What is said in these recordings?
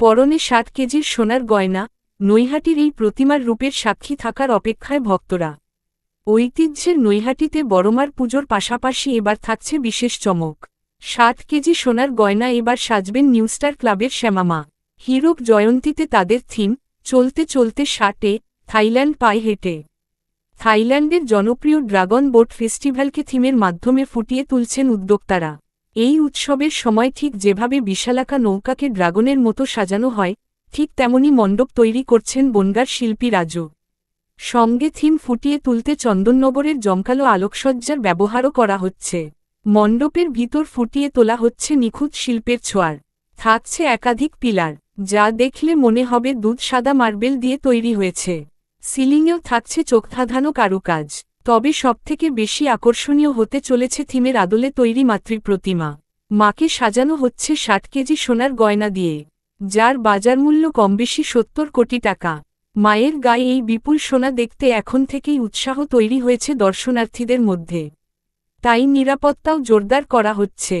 পরনে সাত কেজির সোনার গয়না, নৈহাটির এই প্রতিমার রূপের সাক্ষী থাকার অপেক্ষায় ভক্তরা। ঐতিহ্যের নৈহাটিতে বড়মার পুজোর পাশাপাশি এবার থাকছে বিশেষ চমক। সাত কেজি সোনার গয়না এবার সাজবেন নিউস্টার ক্লাবের শ্যামামা। হিরোক জয়ন্তীতে তাদের থিম, চলতে চলতে ষাটে থাইল্যান্ড পায়ে হেঁটে। থাইল্যান্ডের জনপ্রিয় ড্রাগন বোট ফেস্টিভ্যালকে থিমের মাধ্যমে ফুটিয়ে তুলছেন উদ্যোক্তারা। এই উৎসবের সময় ঠিক যেভাবে বিশালাকা নৌকাকে ড্রাগনের মতো সাজানো হয়, ঠিক তেমনি মণ্ডপ তৈরি করছেন বনগার শিল্পী রাজু। সঙ্গে থিম ফুটিয়ে তুলতে চন্দননগরের জমকালো আলোকসজ্জার ব্যবহারও করা হচ্ছে। মণ্ডপের ভিতর ফুটিয়ে তোলা হচ্ছে নিখুঁত শিল্পের ছোঁয়ার। থাকছে একাধিক পিলার, যা দেখলে মনে হবে দুধ সাদা মার্বেল দিয়ে তৈরি হয়েছে। সিলিংয়েও থাকছে চোখধাঁধানো কারুকাজ। তবে সবথেকে বেশি আকর্ষণীয় হতে চলেছে থিমের আদলে তৈরি মাতৃপ্রতিমা মাকে সাজানো হচ্ছে ষাট কেজি সোনার গয়না দিয়ে, যার বাজার মূল্য কমবেশি সত্তর কোটি টাকা। মায়ের গায়ে এই বিপুল সোনা দেখতে এখন থেকেই উৎসাহ তৈরি হয়েছে দর্শনার্থীদের মধ্যে। তাই নিরাপত্তাও জোরদার করা হচ্ছে।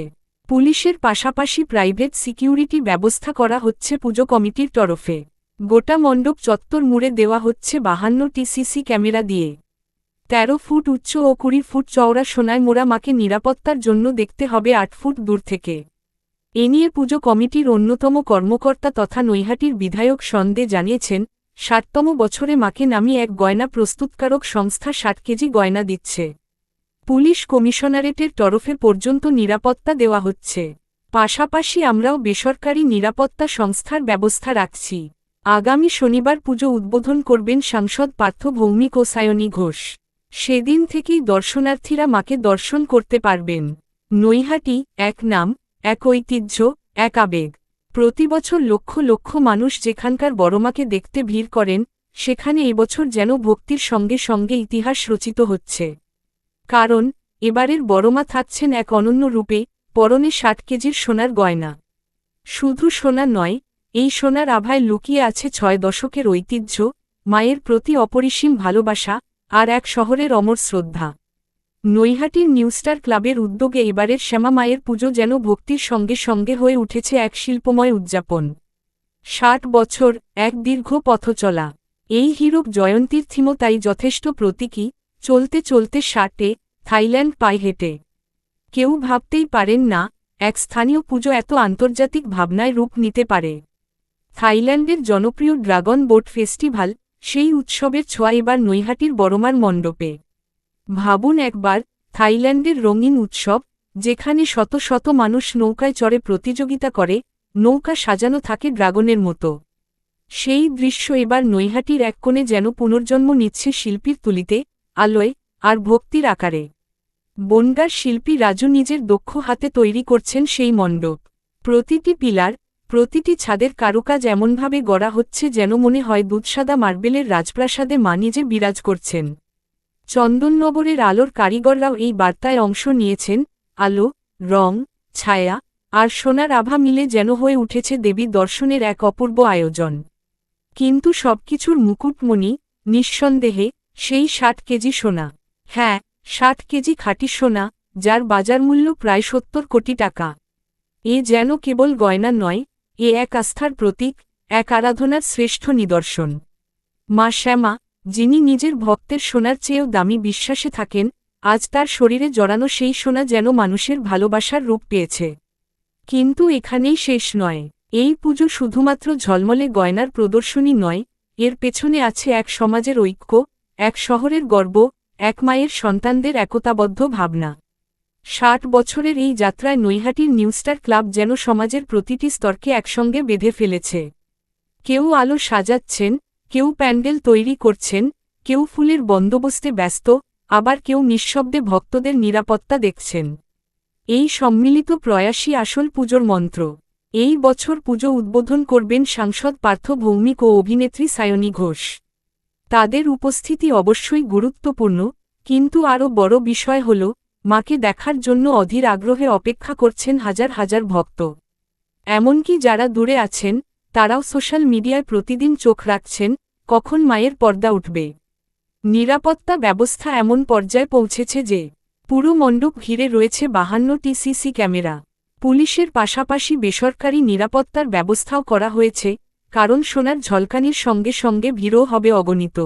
পুলিশের পাশাপাশি প্রাইভেট সিকিউরিটি ব্যবস্থা করা হচ্ছে পুজো কমিটির তরফে। গোটা মণ্ডপ চত্বর মুড়ে দেওয়া হচ্ছে বাহান্ন টিসিসি ক্যামেরা দিয়ে। তেরো ফুট উচ্চ ও কুড়ি ফুট চওড়া সোনায় মোড়া মাকে নিরাপত্তার জন্য দেখতে হবে আট ফুট দূর থেকে। এ নিয়ে পুজো কমিটির অন্যতম কর্মকর্তা তথা নৈহাটির বিধায়ক সন্দে জানিয়েছেন, ষাটতম বছরে মাকে নামিয়ে এক গয়না প্রস্তুতকারক সংস্থা ষাট কেজি গয়না দিচ্ছে। পুলিশ কমিশনারেটের তরফে পর্যন্ত নিরাপত্তা দেওয়া হচ্ছে। পাশাপাশি আমরাও বেসরকারি নিরাপত্তা সংস্থার ব্যবস্থা রাখছি। আগামী শনিবার পুজো উদ্বোধন করবেন সাংসদ পার্থ ভৌমিক ও সায়নী ঘোষ। সেদিন থেকেই দর্শনার্থীরা মাকে দর্শন করতে পারবেন। নৈহাটি, এক নাম, এক ঐতিহ্য, এক আবেগ। প্রতিবছর লক্ষ লক্ষ মানুষ যেখানকার বড়মাকে দেখতে ভিড় করেন, সেখানে এবছর যেন ভক্তির সঙ্গে সঙ্গে ইতিহাস রচিত হচ্ছে। কারণ, এবারের বড়মা থাকছেন এক অনন্য রূপে, পরনে ষাট কেজির সোনার গয়না। শুধু সোনা নয়, এই সোনার আভায় লুকিয়ে আছে ছয় দশকের ঐতিহ্য, মায়ের প্রতি অপরিসীম ভালোবাসা আর এক শহরের অমর শ্রদ্ধা। নৈহাটির নিউস্টার ক্লাবের উদ্যোগে এবারের শ্যামা মায়ের পুজো যেন ভক্তির সঙ্গে সঙ্গে হয়ে উঠেছে এক শিল্পময় উদযাপন। ষাট বছর, এক দীর্ঘ পথ চলা। এই হিরোক জয়ন্তীর থিমও তাই যথেষ্ট প্রতীকী, চলতে চলতে ষাটে, থাইল্যান্ড পায়ে হেঁটে। কেউ ভাবতেই পারেন না, এক স্থানীয় পুজো এত আন্তর্জাতিক ভাবনায় রূপ নিতে পারে। থাইল্যান্ডের জনপ্রিয় ড্রাগন বোট ফেস্টিভাল সেই উৎসবের ছোঁয়া এবার নৈহাটির বড়মার মণ্ডপে। ভাবুন একবার, থাইল্যান্ডের রঙিন উৎসব, যেখানে শত শত মানুষ নৌকায় চড়ে প্রতিযোগিতা করে, নৌকা সাজানো থাকে ড্রাগনের মতো। সেই দৃশ্য এবার নৈহাটির এক কোণে যেন পুনর্জন্ম নিচ্ছে শিল্পীর তুলিতে, আলোয়, আর ভক্তির আকারে। বনগার শিল্পী রাজু নিজের দক্ষ হাতে তৈরি করছেন সেই মণ্ডপ। প্রতিটি পিলার প্রতিটি ছাদের কারুকাজ এমনভাবে গড়া হচ্ছে যেন মনে হয় দুধসাদা মার্বেলের রাজপ্রাসাদে মা নিজে বিরাজ করছেন। চন্দননগরের আলোর কারিগররাও এই বার্তায় অংশ নিয়েছেন, আলো, রং, ছায়া আর সোনার আভা মিলে যেন হয়ে উঠেছে দেবী দর্শনের এক অপূর্ব আয়োজন। কিন্তু সবকিছুর মুকুটমণি, নিঃসন্দেহে, সেই ষাট কেজি সোনা। হ্যাঁ ষাট কেজি খাঁটি সোনা, যার বাজার মূল্য প্রায় সত্তর কোটি টাকা। এ যেন কেবল গয়না নয় এ এক আস্থার প্রতীক, এক আরাধনার শ্রেষ্ঠ নিদর্শন। মা শ্যামা, যিনি নিজের ভক্তের সোনার চেয়েও দামি বিশ্বাসে থাকেন, আজ তার শরীরে জড়ানো সেই সোনা যেন মানুষের ভালোবাসার রূপ পেয়েছে। কিন্তু এখানেই শেষ নয়, এই পুজো শুধুমাত্র ঝলমলে গয়নার প্রদর্শনী নয়, এর পেছনে আছে এক সমাজের ঐক্য, এক শহরের গর্ব, এক মায়ের সন্তানদের একতাবদ্ধ ভাবনা। ষাট বছরের এই যাত্রায় নৈহাটির নিউস্টার ক্লাব যেন সমাজের প্রতিটি স্তরকে একসঙ্গে বেঁধে ফেলেছে। কেউ আলো সাজাচ্ছেন, কেউ প্যান্ডেল তৈরি করছেন, কেউ ফুলের বন্দোবস্তে ব্যস্ত, আবার কেউ নিঃশব্দে ভক্তদের নিরাপত্তা দেখছেন। এই সম্মিলিত প্রয়াসই আসল পুজোর মন্ত্র। এই বছর পুজো উদ্বোধন করবেন সাংসদ পার্থ ভৌমিক ও অভিনেত্রী সায়নী ঘোষ। তাদের উপস্থিতি অবশ্যই গুরুত্বপূর্ণ, কিন্তু আরও বড় বিষয় হল মাকে দেখার জন্য অধীর আগ্রহে অপেক্ষা করছেন হাজার হাজার ভক্ত। এমনকি যারা দূরে আছেন, তারাও সোশ্যাল মিডিয়ায় প্রতিদিন চোখ রাখছেন, কখন মায়ের পর্দা উঠবে। নিরাপত্তা ব্যবস্থা এমন পর্যায়ে পৌঁছেছে যে, পুরো মণ্ডপ ঘিরে রয়েছে বাহান্ন টিসিসি ক্যামেরা। পুলিশের পাশাপাশি বেসরকারি নিরাপত্তার ব্যবস্থাও করা হয়েছে, কারণ সোনার ঝলকানির সঙ্গে সঙ্গে ভিড়ও হবে অগণিত।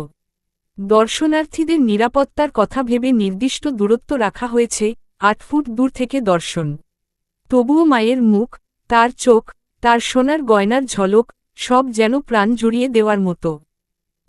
দর্শনার্থীদের নিরাপত্তার কথা ভেবে নির্দিষ্ট দূরত্ব রাখা হয়েছে আট ফুট দূর থেকে দর্শন। তবুও মায়ের মুখ, তার চোখ, তার সোনার গয়নার ঝলক সব যেন প্রাণ জুড়িয়ে দেওয়ার মতো।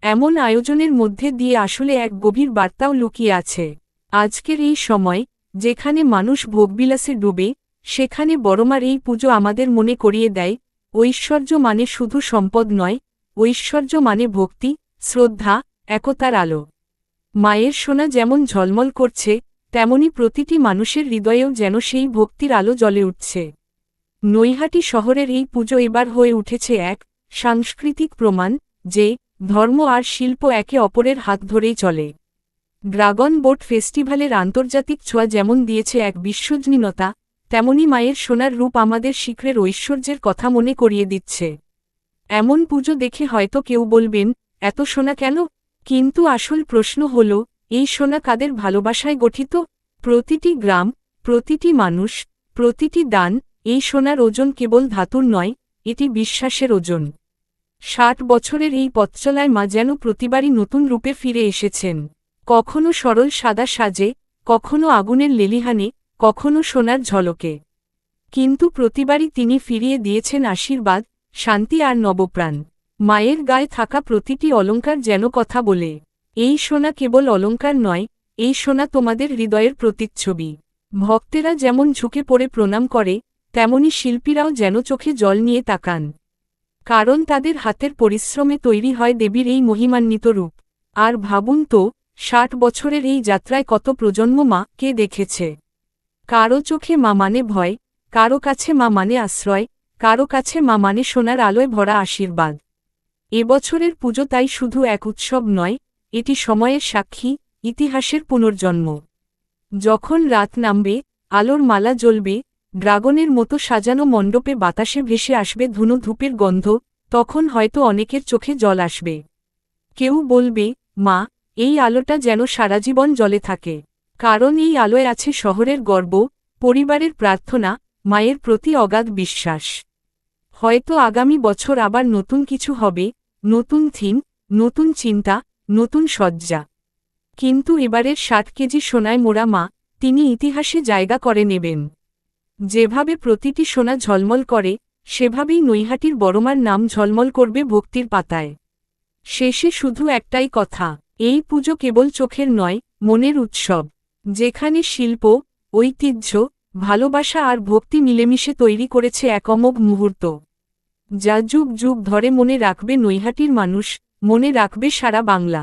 এমন আয়োজনের মধ্যে দিয়ে আসলে এক গভীর বার্তাও লুকিয়ে আছে। আজকের এই সময়, যেখানে মানুষ ভোগবিলাসে ডুবে, সেখানে বড়মার এই পুজো আমাদের মনে করিয়ে দেয়, ঐশ্বর্য মানে শুধু সম্পদ নয়, ঐশ্বর্য মানে ভক্তি, শ্রদ্ধা একতার আলো। মায়ের সোনা যেমন ঝলমল করছে, তেমনি প্রতিটি মানুষের হৃদয়েও যেন সেই ভক্তির আলো জ্বলে উঠছে। নৈহাটি শহরের এই পুজো এবার হয়ে উঠেছে এক সাংস্কৃতিক প্রমাণ, যে ধর্ম আর শিল্প একে অপরের হাত ধরেই চলে। ড্রাগন বোট ফেস্টিভ্যালের আন্তর্জাতিক ছোঁয়া যেমন দিয়েছে এক বিশ্বজনীনতা তেমনি মায়ের সোনার রূপ আমাদের শিখরের ঐশ্বর্যের কথা মনে করিয়ে দিচ্ছে। এমন পুজো দেখে হয়তো কেউ বলবেন, এত সোনা কেন? কিন্তু আসল প্রশ্ন হল, এই সোনা কাদের ভালোবাসায় গঠিত? প্রতিটি গ্রাম, প্রতিটি মানুষ, প্রতিটি দান, এই সোনার ওজন কেবল ধাতুর নয়, এটি বিশ্বাসের ওজন। ষাট বছরের এই পথচলায় মা যেন প্রতিবারই নতুন রূপে ফিরে এসেছেন। কখনো সরল সাদা সাজে, কখনো আগুনের লেলিহানে, কখনো সোনার ঝলকে। কিন্তু প্রতিবারই তিনি ফিরিয়ে দিয়েছেন আশীর্বাদ, শান্তি আর নবপ্রাণ। মায়ের গায়ে থাকা প্রতিটি অলঙ্কার যেন কথা বলে। এই সোনা কেবল অলঙ্কার নয়, এই সোনা তোমাদের হৃদয়ের প্রতিচ্ছবি। ভক্তেরা যেমন ঝুঁকে পড়ে প্রণাম করে, তেমনি শিল্পীরাও যেন চোখে জল নিয়ে তাকান। কারণ তাদের হাতের পরিশ্রমে তৈরি হয় দেবীর এই মহিমান্বিত রূপ। আর ভাবুন তো, ষাট বছরের এই যাত্রায় কত প্রজন্ম মা কে দেখেছে। কারও চোখে মা মানে ভয়, কারও কাছে মা মানে আশ্রয়, কারও কাছে মা মানে সোনার আলোয় ভরা আশীর্বাদ। এবছরের পুজো তাই শুধু এক উৎসব নয়, এটি সময়ের সাক্ষী, ইতিহাসের পুনর্জন্ম। যখন রাত নামবে, আলোর মালা জ্বলবে, ড্রাগনের মতো সাজানো মণ্ডপে বাতাসে ভেসে আসবে ধুনো ধূপের গন্ধ, তখন হয়তো অনেকের চোখে জল আসবে। কেউ বলবে, মা, এই আলোটা যেন সারাজীবন জলে থাকে। কারণ এই আলোয় আছে শহরের গর্ব, পরিবারের প্রার্থনা, মায়ের প্রতি অগাধ বিশ্বাস। হয়তো আগামী বছর আবার নতুন কিছু হবে নতুন থিম, নতুন চিন্তা, নতুন সজ্জা কিন্তু এবারের ষাট কেজি সোনায় মোড়া মা, তিনি ইতিহাসে জায়গা করে নেবেন। যেভাবে প্রতিটি সোনা ঝলমল করে, সেভাবেই নৈহাটির বড়মার নাম ঝলমল করবে ভক্তির পাতায়। শেষে শুধু একটাই কথা, এই পুজো কেবল চোখের নয়, মনের উৎসব। যেখানে শিল্প, ঐতিহ্য, ভালোবাসা আর ভক্তি মিলেমিশে তৈরি করেছে এক মুহূর্ত। যা যুগ যুগ ধরে মনে রাখবে নৈহাটির মানুষ মনে রাখবে সারা বাংলা।